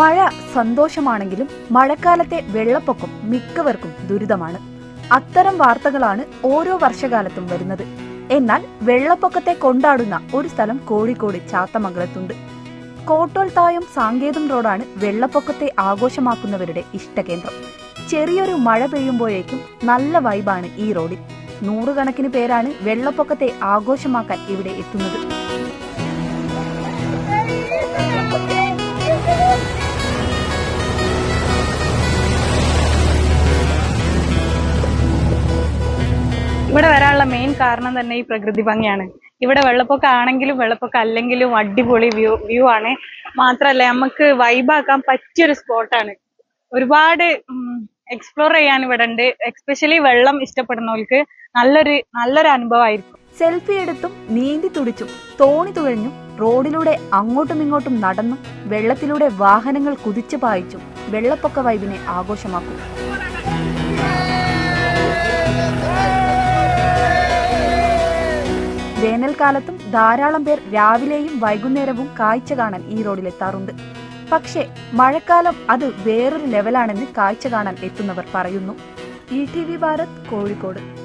മഴ സന്തോഷമാണെങ്കിലും മഴക്കാലത്തെ വെള്ളപ്പൊക്കം മിക്കവർക്കും ദുരിതമാണ്. അത്തരം വാർത്തകളാണ് ഓരോ വർഷകാലത്തും വരുന്നത്. എന്നാൽ വെള്ളപ്പൊക്കത്തെ കൊണ്ടാടുന്ന ഒരു സ്ഥലം കോഴിക്കോട് ചാത്തമംഗലത്തുണ്ട്. കോട്ടോൽത്തായം സാങ്കേതം റോഡാണ് വെള്ളപ്പൊക്കത്തെ ആഘോഷമാക്കുന്നവരുടെ ഇഷ്ടകേന്ദ്രം. ചെറിയൊരു മഴ പെയ്യുമ്പോഴേക്കും നല്ല വൈബാണ് ഈ റോഡിൽ. നൂറുകണക്കിന് പേരാണ് വെള്ളപ്പൊക്കത്തെ ആഘോഷമാക്കാൻ ഇവിടെ എത്തുന്നത്. ഇവിടെ വരാനുള്ള മെയിൻ കാരണം തന്നെ ഈ പ്രകൃതി ഭംഗിയാണ്. ഇവിടെ വെള്ളപ്പൊക്കം ആണെങ്കിലും വെള്ളപ്പൊക്കം അല്ലെങ്കിലും അടിപൊളി വ്യൂ വ്യൂ ആണ്. മാത്രല്ല നമുക്ക് വൈബാക്കാൻ പറ്റിയൊരു സ്പോട്ടാണ് ഒരുപാട് എക്സ്പ്ലോർ ചെയ്യാൻ ഇവിടെ ഉണ്ട്. എക്സ്പെഷ്യലി വെള്ളം ഇഷ്ടപ്പെടുന്നവർക്ക് നല്ലൊരു നല്ലൊരു അനുഭവമായിരിക്കും. സെൽഫി എടുത്തും നീന്തി തുടിച്ചും തോണി തുഴഞ്ഞും റോഡിലൂടെ അങ്ങോട്ടും ഇങ്ങോട്ടും നടന്നും വെള്ളത്തിലൂടെ വാഹനങ്ങൾ കുതിച്ചു പായിച്ചും വെള്ളപ്പൊക്ക വൈബിനെ ആഘോഷമാക്കും. വേനൽക്കാലത്തും ധാരാളം പേർ രാവിലെയും വൈകുന്നേരവും കാഴ്ച കാണാൻ ഈ റോഡിലെത്താറുണ്ട്. പക്ഷേ മഴക്കാലം അത് വേറൊരു ലെവലാണെന്ന് കാഴ്ച കാണാൻ എത്തുന്നവർ പറയുന്നു. E T V Bharat Kozhikode.